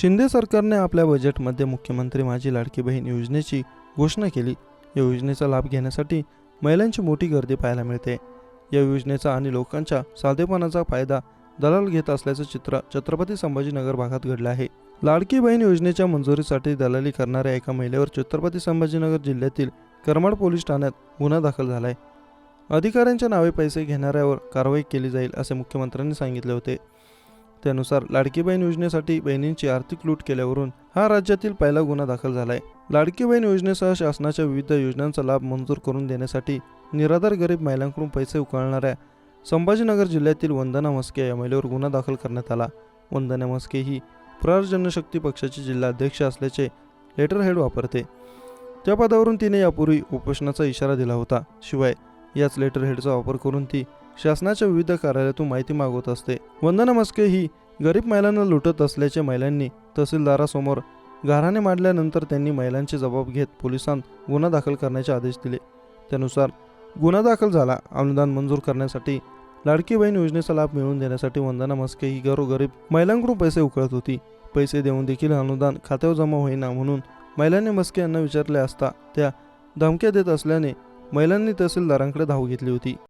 शिंदे सरकारने आपल्या बजेटमध्ये मुख्यमंत्री माझी लाडकी बहीण योजनेची घोषणा केली. या योजनेचा लाभ घेण्यासाठी महिलांची मोठी गर्दी पाहायला मिळते. या योजनेचा आणि लोकांच्या साधेपणाचा फायदा दलाल घेत असल्याचं चित्र छत्रपती संभाजीनगर भागात घडलं आहे. लाडकी बहीण योजनेच्या मंजुरीसाठी दलाली करणाऱ्या एका महिलेवर छत्रपती संभाजीनगर जिल्ह्यातील करमाड पोलीस ठाण्यात गुन्हा दाखल झालाय. अधिकाऱ्यांच्या नावे पैसे घेणाऱ्यावर कारवाई केली जाईल असे मुख्यमंत्र्यांनी सांगितले होते. त्यानुसार लाडकी बहीण योजनेसाठी बहिणींची आर्थिक लूट केल्यावरून हा राज्यातील पहिला गुन्हा दाखल झालाय. लाडकी बहीण योजनेसह शासनाच्या विविध योजनांचा लाभ मंजूर करून देण्यासाठी निराधार गरीब महिलांकडून पैसे उकळणाऱ्या संभाजीनगर जिल्ह्यातील वंदना मस्के या महिलेवर गुन्हा दाखल करण्यात आला. वंदना मस्के ही प्रहार जनशक्ती पक्षाची जिल्हाध्यक्ष असल्याचे लेटर हेड वापरते. त्या पदावरून तिने यापूर्वी उपोषणाचा इशारा दिला होता. शिवाय याच लेटर हेडचा वापर करून ती शासनाच्या विविध कार्यालयातून माहिती मागवत असते. वंदना मस्के ही गरीब महिलांना लुटत असल्याचे महिलांनी तहसीलदारासमोर गाऱ्हाणे मांडल्यानंतर त्यांनी महिलांचे जबाब घेत पोलिसांत गुन्हा दाखल करण्याचे आदेश दिले. त्यानुसार गुन्हा दाखल झाला. अनुदान मंजूर करण्यासाठी लाडकी बहीण योजनेचा लाभ मिळवून देण्यासाठी वंदना मस्के ही गरीब महिलांकडून पैसे उकळत होती. पैसे देऊन देखील अनुदान खात्यावर जमा होईना म्हणून महिलांनी मस्के यांना विचारले असता त्या धमक्या देत असल्याने महिलांनी तहसीलदारांकडे धाव घेतली होती.